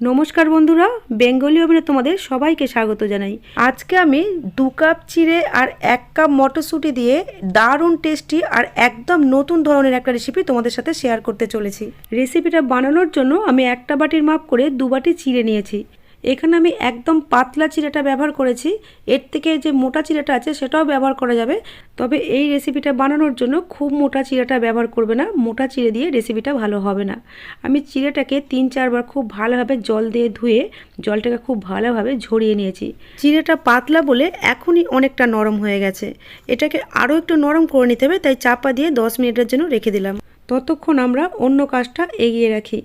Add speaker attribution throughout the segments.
Speaker 1: নমস্কার বন্ধুরা, বেঙ্গলি অভিনয় তোমাদের সবাইকে স্বাগত জানাই। আজকে আমি দু কাপ চিড়ে আর এক কাপ মটরশুঁটি দিয়ে দারুণ টেস্টি আর একদম নতুন ধরনের একটা রেসিপি তোমাদের সাথে শেয়ার করতে চলেছি। রেসিপিটা বানানোর জন্য আমি একটা বাটির মাপ করে দু বাটি চিড়ে নিয়েছি। এখানে আমি একদম পাতলা চিড়েটা ব্যবহার করেছি। এর থেকে যে মোটা চিড়েটা আছে সেটাও ব্যবহার করা যাবে। তবে এই রেসিপিটা বানানোর জন্য খুব মোটা চিড়েটা ব্যবহার করবে না। মোটা চিড়ে দিয়ে রেসিপিটা ভালো হবে না। আমি চিড়েটাকে তিন চারবার খুব ভালোভাবে জল দিয়ে ধুয়ে, জলটাকে খুব ভালোভাবে ঝরিয়ে নিয়েছি। চিড়েটা পাতলা বলে এখনই অনেকটা নরম হয়ে গেছে। এটাকে আরও একটু নরম করে নিতে হবে, তাই চাপা দিয়ে দশ মিনিটের জন্য রেখে দিলাম। ততক্ষণ আমরা অন্য কাজটা এগিয়ে রাখি।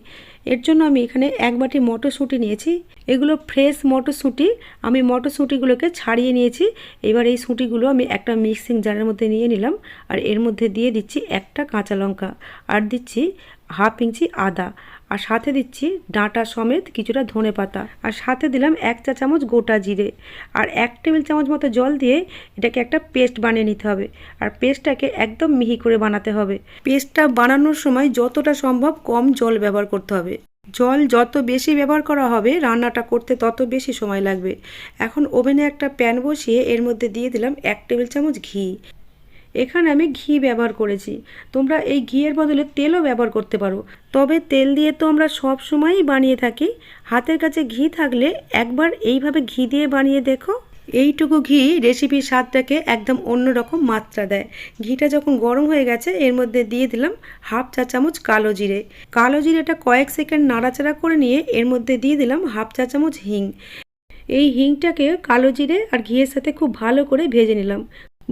Speaker 1: এর জন্য আমি এখানে এক বাটি মটরশুঁটি নিয়েছি। এগুলো ফ্রেশ মটরশুঁটি। আমি মটরশুঁটিগুলোকে ছাড়িয়ে নিয়েছি। এবার এই শুঁটিগুলো আমি একটা মিক্সিং জারের মধ্যে নিয়ে নিলাম। আর এর মধ্যে দিয়ে দিচ্ছি একটা কাঁচা লঙ্কা। আর দিচ্ছি হাফ ইঞ্চি আদা। আর সাথে দিচ্ছি ডাঁটা সমেত কিছুটা ধনে পাতা। আর সাথে দিলাম এক চা চামচ গোটা জিরে। আর এক টেবিল চামচ মতো জল দিয়ে এটাকে একটা পেস্ট বানিয়ে নিতে হবে। আর পেস্টটাকে একদম মিহি করে বানাতে হবে। পেস্টটা বানানোর সময় যতটা সম্ভব কম জল ব্যবহার করতে হবে। জল যত বেশি ব্যবহার করা হবে, রান্নাটা করতে তত বেশি সময় লাগবে। এখন ওভেনে একটা প্যান বসিয়ে এর মধ্যে দিয়ে দিলাম এক টেবিল চামচ ঘি। এখানে আমি ঘি ব্যবহার করেছি। তোমরা এই ঘিয়ের বদলে তেলও ব্যবহার করতে পারো। তবে তেল দিয়ে তো আমরা সব সময়ই বানিয়ে থাকি। হাতের কাছে ঘি থাকলে একবার এইভাবে ঘি দিয়ে বানিয়ে দেখো। এইটুকু ঘি রেসিপির স্বাদটাকে একদম অন্যরকম মাত্রা দেয়। ঘিটা যখন গরম হয়ে গেছে, এর মধ্যে দিয়ে দিলাম হাফ চা চামচ কালো জিরে। কালো জিরেটা কয়েক সেকেন্ড নাড়াচাড়া করে নিয়ে এর মধ্যে দিয়ে দিলাম হাফ চা চামচ হিং। এই হিংটাকে কালো জিরে আর ঘিয়ের সাথে খুব ভালো করে ভেজে নিলাম।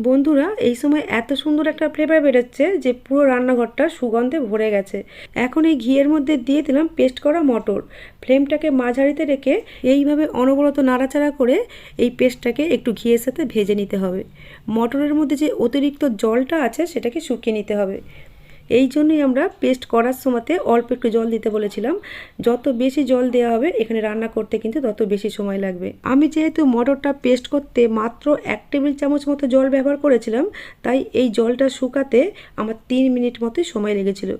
Speaker 1: বন্ধুরা, এই সময় এত সুন্দর একটা ফ্লেভার বেরোচ্ছে যে পুরো রান্নাঘরটা সুগন্ধে ভরে গেছে। এখন এই ঘিয়ের মধ্যে দিয়ে দিলাম পেস্ট করা মটর। ফ্লেমটাকে মাঝারিতে রেখে এইভাবে অনবরত নাড়াচাড়া করে এই পেস্টটাকে একটু ঘিয়ের সাথে ভেজে নিতে হবে। মটরের মধ্যে যে অতিরিক্ত জলটা আছে, সেটাকে শুকিয়ে নিতে হবে। এই জন্যই আমরা পেস্ট করার সময়তে অল্প একটু জল দিতে বলেছিলাম। যত বেশি জল দেওয়া হবে, এখানে রান্না করতে কিন্তু তত বেশি সময় লাগবে। আমি যেহেতু মটরটা পেস্ট করতে মাত্র এক টেবিল চামচ মতো জল ব্যবহার করেছিলাম, তাই এই জলটা শুকাতে আমার তিন মিনিট মতোই সময় লেগেছিল।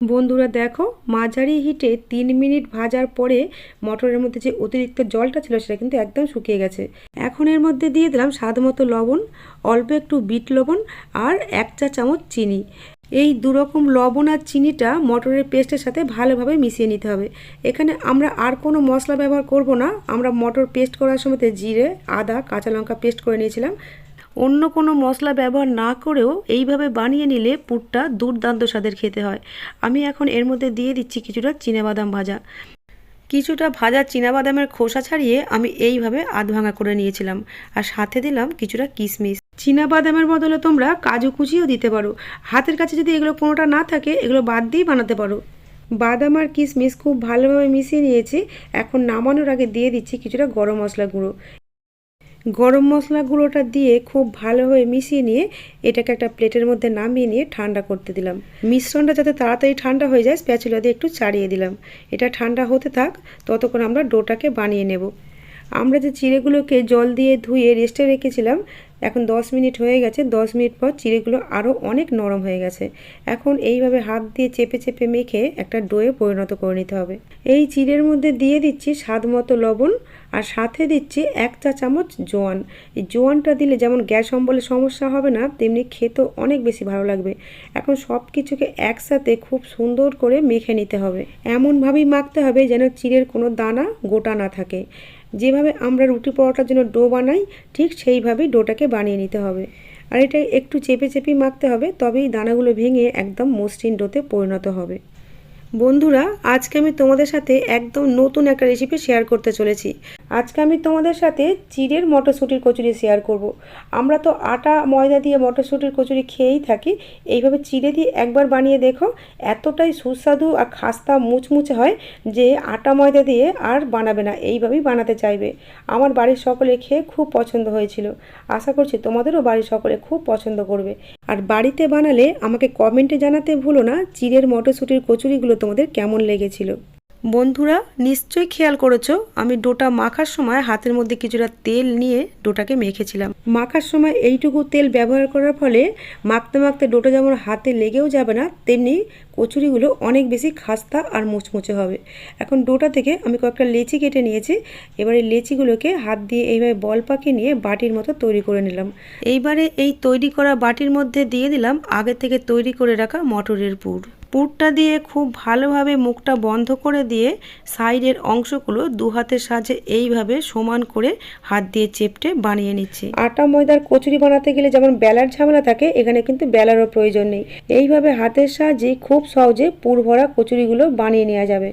Speaker 1: বন্ধুরা দেখো, মাঝারি হিটে তিন মিনিট ভাজার পরে মটরের মধ্যে যে অতিরিক্ত জলটা ছিল, সেটা কিন্তু একদম শুকিয়ে গেছে। এখন এর মধ্যে দিয়ে দিলাম স্বাদ মতো লবণ, অল্প একটু বিট লবণ আর এক চা চামচ চিনি। এই দুরকম লবণ আর চিনিটা মটরের পেস্টের সাথে ভালোভাবে মিশিয়ে নিতে হবে। এখানে আমরা আর কোনো মশলা ব্যবহার করব না। আমরা মটর পেস্ট করার সময়তে জিরে, আদা, কাঁচা লঙ্কা পেস্ট করে নিয়েছিলাম। অন্য কোনো মশলা ব্যবহার না করেও এইভাবে বানিয়ে নিলে পুরটা দুর্দান্ত স্বাদের খেতে হয়। আমি এখন এর মধ্যে দিয়ে দিচ্ছি কিছুটা চিনাবাদাম ভাজা। কিছুটা ভাজা চিনাবাদামের খোসা ছাড়িয়ে আমি এইভাবে আধ ভাঙা করে নিয়েছিলাম। আর সাথে দিলাম কিছুটা কিশমিশ। চিনাবাদামের বদলে তোমরা কাজু কুচিও দিতে পারো। হাতের কাছে যদি এগুলো কোনোটা না থাকে, এগুলো বাদ দিয়েই বানাতে পারো। বাদাম আর কিশমিশ খুব ভালোভাবে মিশিয়ে নিয়েছি। এখন নামানোর আগে দিয়ে দিচ্ছি কিছুটা গরম মশলা গুঁড়ো। গরম মশলা গুঁড়োটা দিয়ে খুব ভালোভাবে মিশিয়ে নিয়ে এটাকে একটা প্লেটের মধ্যে নামিয়ে নিয়ে ঠান্ডা করতে দিলাম। মিশ্রণটা যাতে তাড়াতাড়ি ঠান্ডা হয়ে যায়, স্প্যাচুলা দিয়ে একটু চাড়িয়ে দিলাম। এটা ঠান্ডা হতে থাক, ততক্ষণ আমরা ডোটাকে বানিয়ে নেব। আমরা যে চিড়েগুলোকে জল দিয়ে ধুয়ে রেস্টে রেখেছিলাম এখন দশ মিনিট হয়ে গেছে, দশ মিনিট পর চিড়েগুলো আরও অনেক নরম হয়ে গেছে। এখন এইভাবে হাত দিয়ে চেপে চেপে মেখে একটা ডোয়ে পরিণত করে নিতে হবে। এই চিড়ের মধ্যে দিয়ে দিচ্ছি স্বাদ মতো লবণ আর সাথে দিচ্ছি এক চা চামচ জোয়ান। এই জোয়ানটা দিলে যেমন গ্যাস অম্বলের সমস্যা হবে না, তেমনি খেতেও অনেক বেশি ভালো লাগবে। এখন সব কিছুকে একসাথে খুব সুন্দর করে মেখে নিতে হবে। এমনভাবেই মাখতে হবে যেন চিড়ের কোনো দানা গোটা না থাকে। যেভাবে আমরা রুটি পরোটার জন্য ডো বানাই, ঠিক সেইভাবেই ডোটাকে বানিয়ে নিতে হবে। আর এটা একটু চেপে চেপে মাখতে হবে, তবেই দানাগুলো ভেঙে একদম মসৃণ ডোতে পরিণত হবে। বন্ধুরা, আজকে আমি তোমাদের সাথে একদম নতুন একটা রেসিপি শেয়ার করতে চলেছি। আজকে আমি তোমাদের সাথে চিড়ের মটরশুঁটির কচুরি শেয়ার করব। আমরা তো আটা, ময়দা দিয়ে মটরশুঁটির কচুরি খেয়েই থাকি। এইভাবে চিড়ে দিয়ে একবার বানিয়ে দেখো, এতটাই সুস্বাদু আর খাস্তা মুচমুচে হয় যে আটা, ময়দা দিয়ে আর বানাবে না, এইভাবেই বানাতে চাইবে। আমার বাড়ির সকলে খেয়ে খুব পছন্দ হয়েছিল। আশা করছি তোমাদেরও বাড়ির সকলে খুব পছন্দ করবে। আর বাড়িতে বানালে আমাকে কমেন্টে জানাতে ভুলো না, চিড়ের মটরশুঁটির কচুরিগুলো তোমাদের কেমন লেগেছিল। বন্ধুরা, নিশ্চয়ই খেয়াল করেছ, আমি ডোটা মাখার সময় হাতের মধ্যে কিছুটা তেল নিয়ে ডোটাকে মেখেছিলাম। মাখার সময় এইটুকু তেল ব্যবহার করার ফলে মাখতে মাখতে ডোটা যেমন হাতে লেগেও যাবে না, তেমনি কচুরিগুলো অনেক বেশি খাস্তা আর মুচমুচে হবে। এখন ডোটা থেকে আমি কয়েকটা লেচি কেটে নিয়েছি, এবারে লেচিগুলোকে হাত দিয়ে এইভাবে বল পাকিয়ে নিয়ে বাটির মতো তৈরি করে নিলাম। এইবারে এই তৈরি করা বাটির মধ্যে দিয়ে দিলাম আগে থেকে তৈরি করে রাখা মটরের পুর। পুরটা দিয়ে খুব ভালোভাবে মুখটা বন্ধ করে দিয়ে সাইডের অংশগুলো দু হাতের সাহায্যে এইভাবে সমান করে হাত দিয়ে চেপটে বানিয়ে নিচ্ছি। আটা ময়দার কচুরি বানাতে গেলে যেমন বেলার ঝামেলা থাকে, এখানে কিন্তু বেলারও প্রয়োজন নেই। এইভাবে হাতের সাহায্যে খুব সহজে পুর ভরা কচুরিগুলো বানিয়ে নেওয়া যাবে।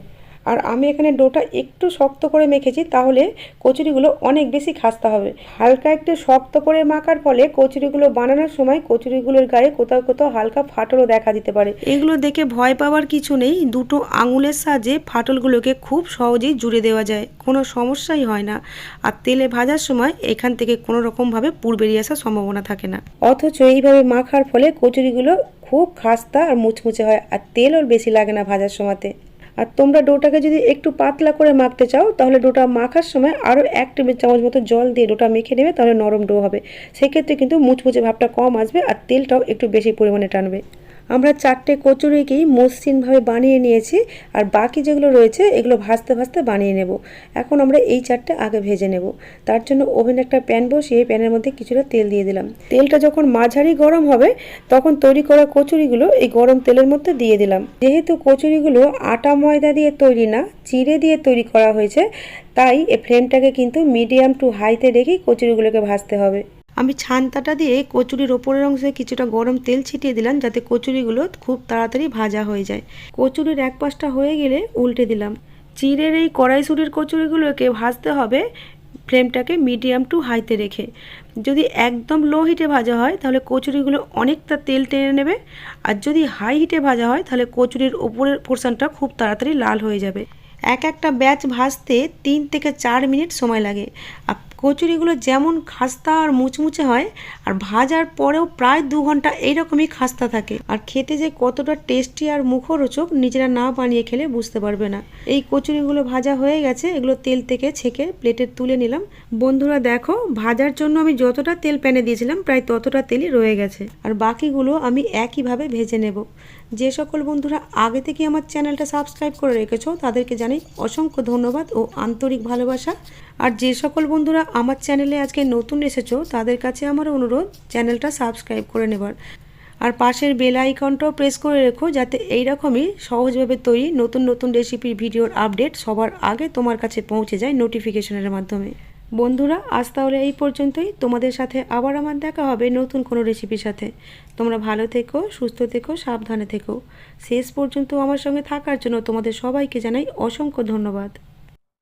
Speaker 1: আর আমি এখানে ডোটা একটু শক্ত করে মেখেছি, তাহলে কচুরিগুলো অনেক বেশি খাস্তা হবে। হালকা একটু শক্ত করে মাখার ফলে কচুরিগুলো বানানোর সময় কচুরিগুলোর গায়ে কোথাও কোথাও হালকা ফাটলও দেখা দিতে পারে। এগুলো দেখে ভয় পাওয়ার কিছু নেই, দুটো আঙুলের সাহায্যে ফাটলগুলোকে খুব সহজেই জুড়ে দেওয়া যায়, কোনো সমস্যাই হয় না। আর তেলে ভাজার সময় এখান থেকে কোনো রকমভাবে পুর বেরিয়ে আসার সম্ভাবনা থাকে না। অথচ এইভাবে মাখার ফলে কচুরিগুলো খুব খাস্তা আর মুচমুচে হয়, আর তেলও বেশি লাগে না ভাজার সময়তে। আর তোমরা ডোটাকে যদি একটু পাতলা করে মাখতে চাও, তাহলে ডোটা মাখার সময় আরও এক টেবিল চামচ মতো জল দিয়ে ডোটা মেখে নেবে, তাহলে নরম ডো হবে। সেক্ষেত্রে কিন্তু মুচমুচে ভাবটা কম আসবে আর তেলটাও একটু বেশি পরিমাণে টানবে। আমরা চারটে কচুরিকেই মসৃণভাবে বানিয়ে নিয়েছি আর বাকি যেগুলো রয়েছে এগুলো ভাজতে ভাজতে বানিয়ে নেব। এখন আমরা এই চারটে আগে ভেজে নেব। তার জন্য ওভেনে একটা প্যান বসিয়ে প্যানের মধ্যে কিছুটা তেল দিয়ে দিলাম। তেলটা যখন মাঝারি গরম হবে, তখন তৈরি করা কচুরিগুলো এই গরম তেলের মধ্যে দিয়ে দিলাম। যেহেতু কচুরিগুলো আটা ময়দা দিয়ে তৈরি না, চিড়ে দিয়ে তৈরি করা হয়েছে, তাই এই ফ্লেমটাকে কিন্তু মিডিয়াম টু হাইতে রেখেই কচুরিগুলোকে ভাজতে হবে। আমি ছানতাটা দিয়ে কচুরির ওপরের অংশে কিছুটা গরম তেল ছিটিয়ে দিলাম যাতে কচুরিগুলো খুব তাড়াতাড়ি ভাজা হয়ে যায়। কচুরির এক পাশটা হয়ে গেলে উল্টে দিলাম। চিড়ের এই কড়াইশুটির কচুরিগুলোকে ভাজতে হবে ফ্লেমটাকে মিডিয়াম টু হাইতে রেখে। যদি একদম লো হিটে ভাজা হয়, তাহলে কচুরিগুলো অনেকটা তেল টেনে নেবে। আর যদি হাই হিটে ভাজা হয়, তাহলে কচুরির ওপরের পোর্শনটা খুব তাড়াতাড়ি লাল হয়ে যাবে। এক একটা ব্যাচ ভাজতে তিন থেকে চার মিনিট সময় লাগে। আর কচুরিগুলো যেমন খাস্তা আর মুচমুচে হয়, আর ভাজার পরেও প্রায় দু ঘণ্টা এইরকমই খাস্তা থাকে। আর খেতে যে কতটা টেস্টি আর মুখরোচক নিজেরা না বানিয়ে খেলে বুঝতে পারবে না। এই কচুরিগুলো ভাজা হয়ে গেছে, এগুলো তেল থেকে ছেঁকে প্লেটে তুলে নিলাম। বন্ধুরা দেখো, ভাজার জন্য আমি যতটা তেল প্যানে দিয়েছিলাম, প্রায় ততটা তেলই রয়ে গেছে। আর বাকিগুলো আমি একইভাবে ভেজে নেব। যে সকল বন্ধুরা আগে থেকে আমার চ্যানেলটা সাবস্ক্রাইব করে রেখেছো, তাদেরকে জানাই অসংখ্য ধন্যবাদ ও আন্তরিক ভালোবাসা। আর যে সকল বন্ধুরা আমার চ্যানেলে আজকে নতুন এসেছ, তাদের কাছে আমার অনুরোধ, চ্যানেলটা সাবস্ক্রাইব করে নেবার। আর পাশের বেল আইকনটাও প্রেস করে রেখো, যাতে এইরকমই সহজভাবে তৈরি নতুন নতুন রেসিপির ভিডিওর আপডেট সবার আগে তোমার কাছে পৌঁছে যায় নোটিফিকেশনের মাধ্যমে। বন্ধুরা, আজ তাহলে এই পর্যন্তই। তোমাদের সাথে আবার আমার দেখা হবে নতুন কোনো রেসিপির সাথে। তোমরা ভালো থেকো, সুস্থ থেকো, সাবধানে থেকো। শেষ পর্যন্ত আমার সঙ্গে থাকার জন্য তোমাদের সবাইকে জানাই অসংখ্য ধন্যবাদ।